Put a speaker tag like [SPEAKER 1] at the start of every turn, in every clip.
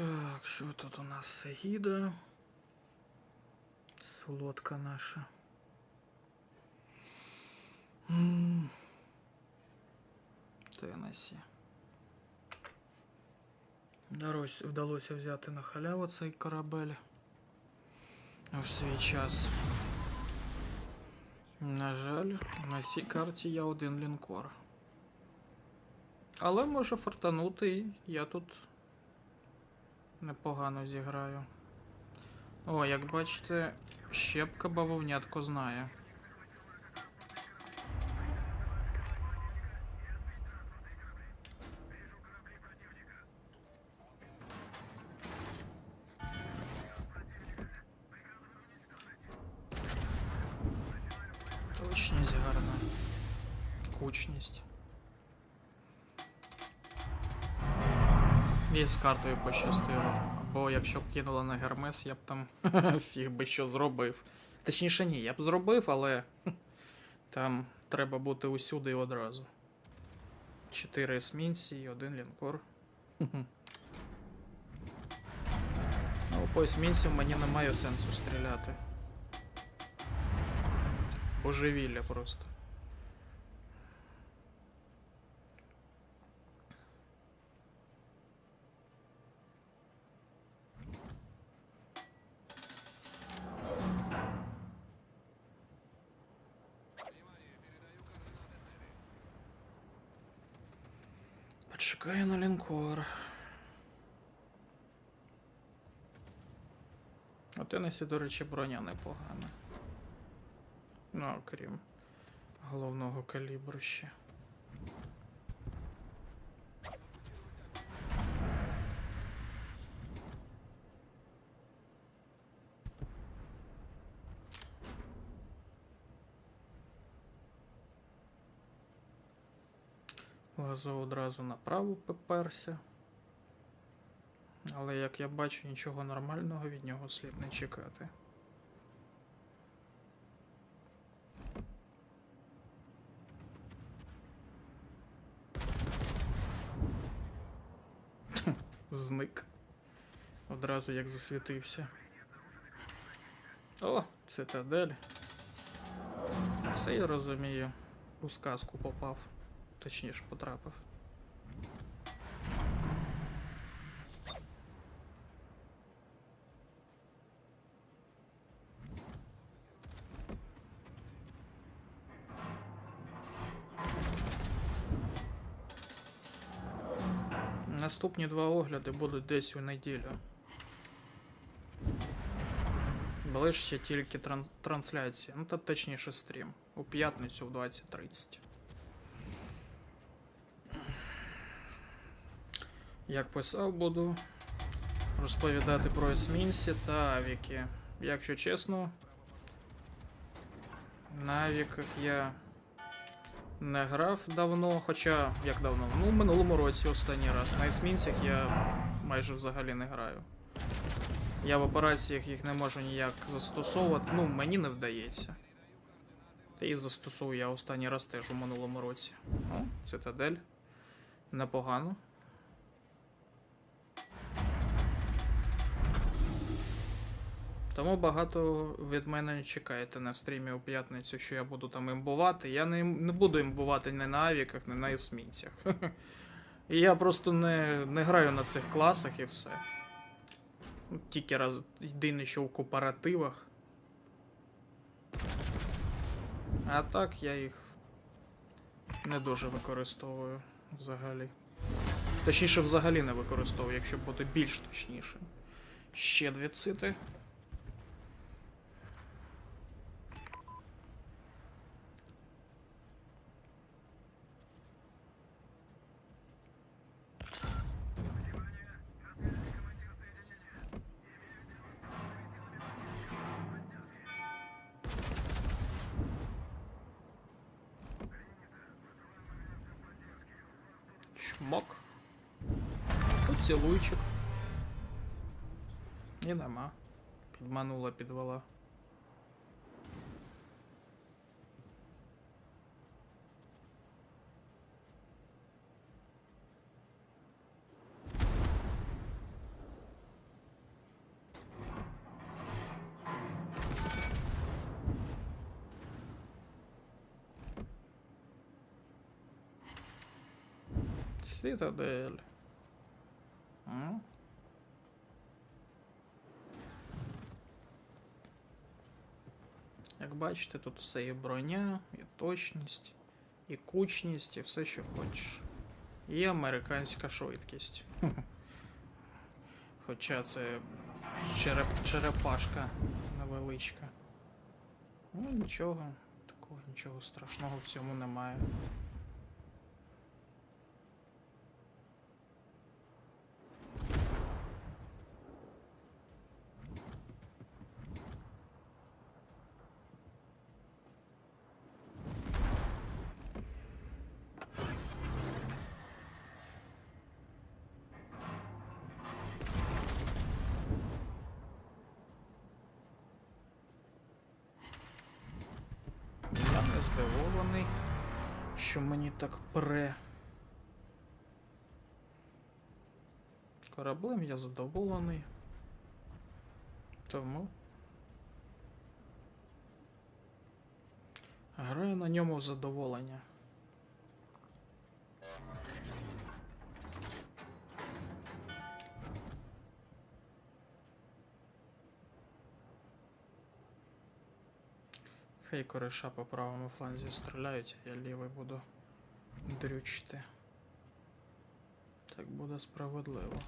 [SPEAKER 1] Так, що тут у нас Сагіда? Солодка наша. М. Теннесі. Вдалося, взяти на халяву цей корабель в свій час. На жаль, на цій карті є один лінкор. Але може фартанути, і я тут непогано зіграю. О, як бачите, щепка бавовнятко знає. Кучність. І з картою пощастило. Бо якщо б кинула на Гермес, я б там фіг би що зробив. Точніше, ні, я б зробив, але там треба бути усюди і одразу. Чотири есмінці і один лінкор. Ну, по есмінцям мені немає сенсу стріляти. Божевілля просто. Почекаю на лінкор. У Тенесі, до речі, броня непогана. Ну, окрім головного калібру ще. Лазо одразу направо поперся. Але як я бачу, нічого нормального від нього слід не чекати. Зник. Одразу як засвітився. О, цитадель. Це я розумію. У сказку попав. Точніше, потрапив. Наступні два огляди будуть десь у неділю. Ще тільки тран- трансляції, ну та точніше стрім. У п'ятницю в 20.30. Як писав, буду розповідати про есмінці та авіки. Якщо чесно, на авіках я не грав давно, хоча як давно? Ну, в минулому році останній раз. На есмінцях я майже взагалі не граю. Я в операціях їх не можу ніяк застосовувати, ну, мені не вдається. Та і застосовую я останній раз теж у минулому році. О, цитадель. Непогано. Тому багато від мене не чекаєте на стрімі у п'ятницю, що я буду там імбувати. Я не, не буду імбувати ні на авіках, ні на есмінцях. І я просто не, не граю на цих класах і все. Тільки раз єдине, що в кооперативах. А так я їх не дуже використовую взагалі. Точніше, взагалі не використовую, якщо бути більш точнішим. Ще дві цити. Чмок. Поцілуйчик. І нема. Підманула, підвела. Цитадель. М? Як бачите, тут все і броня, і точність, і кучність, і все, що хочеш. І американська швидкість. Хоча це череп, черепашка невеличка. Ну нічого, такого нічого страшного в цьому немає. Здивований, що мені так пре. Кораблем я задоволений. Тому. Граю на ньому задоволення. Хай кореша по правому фланзі стріляють, я лівий буду дрючити. Так буде справедливо.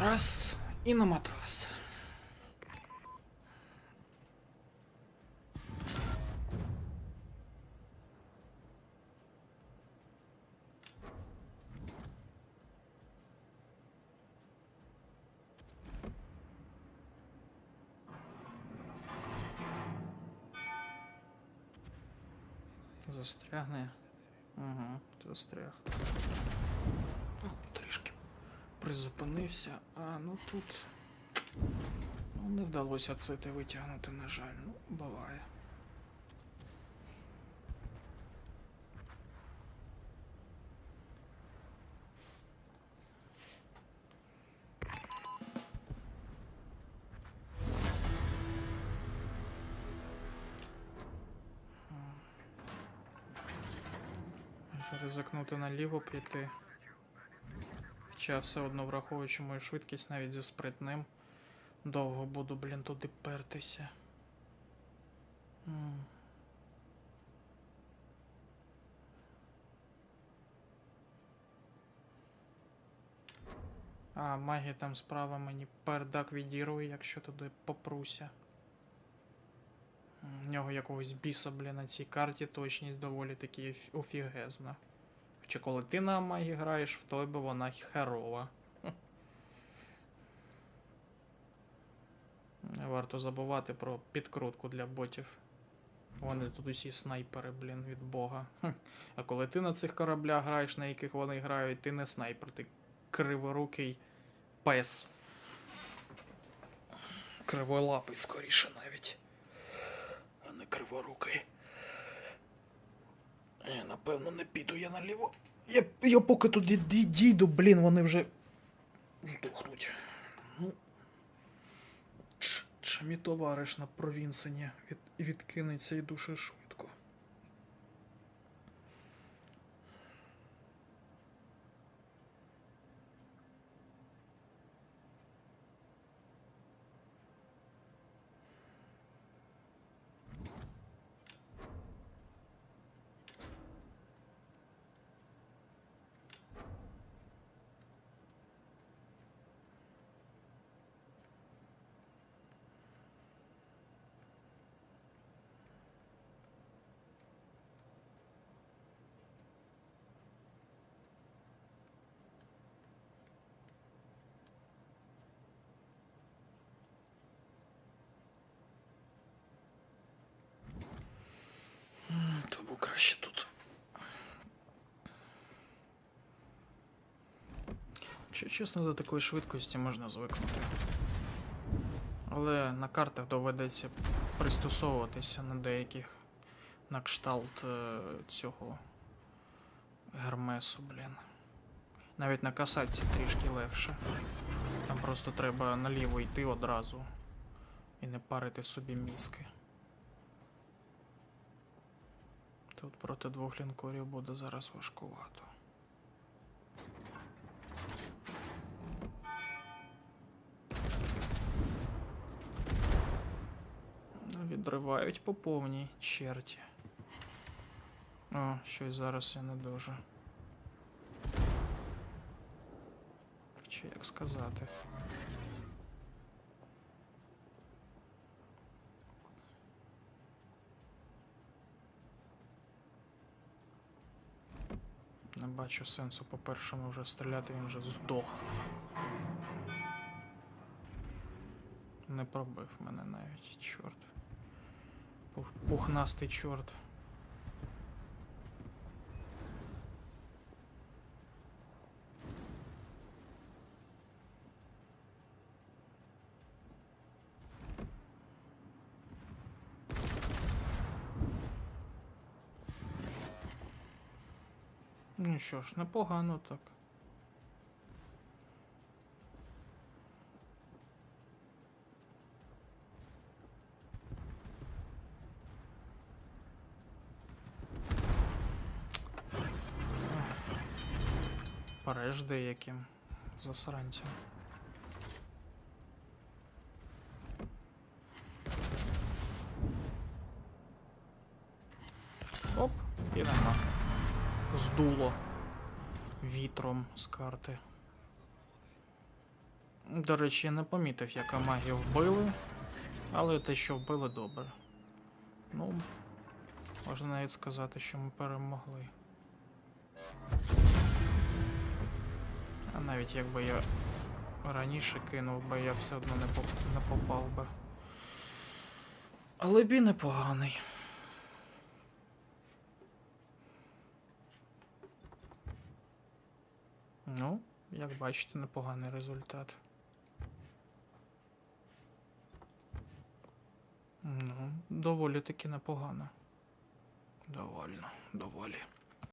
[SPEAKER 1] Раз і на матрас. Застрягне. Угу, застряг. Ну, трішки призупинився, а ну тут. Ну, не вдалося це витягнути, на жаль. Ну, буває. Може ризикнути наліво піти. Хоча все одно враховуючи мою швидкість навіть зі спритним. Довго буду, блін, туди пертися. А, магія там справа мені пердак відірує, якщо туди попруся. В нього якогось біса, блін, на цій карті точність доволі таки оф- офігезна. Хоча коли ти на магі граєш, в би вона херова. Не варто забувати про підкрутку для ботів. Вони тут усі снайпери, блін, від Бога. А коли ти на цих кораблях граєш, на яких вони грають, ти не снайпер, ти криворукий пес. Криволапий скоріше навіть. А не криворукий. Е, напевно, не піду я наліво. Я, я поки туди ді- дійду, блін, вони вже здохнуть. Ну. Чи мій товариш на провінсені від, відкинеться і дуже швидко. М, Тому краще тут. Чи чесно, до такої швидкості можна звикнути. Але на картах доведеться пристосовуватися на деяких на кшталт е, цього Гермесу, блін. Навіть на касатці трішки легше. Там просто треба наліво йти одразу і не парити собі мізки. Тут проти двох лінкорів буде зараз важкувато. Відривають по повній черті. О, щось зараз я не дуже. Чи як сказати? Не бачу сенсу по першому вже стріляти, він вже здох. Не пробив мене навіть, чорт. Пух- Пухнастий чорт. Ну що ж, непогано так. Париж деяким засранцям. Оп, і нема. Здуло вітром з карти. До речі, я не помітив, яка магія вбили, але те, що вбили, добре. Ну, можна навіть сказати, що ми перемогли. Навіть якби я раніше кинув би, я все одно не, поп- не попав би. Але бій непоганий. Ну, як бачите, непоганий результат. Ну, доволі таки непогано. Довольно, доволі.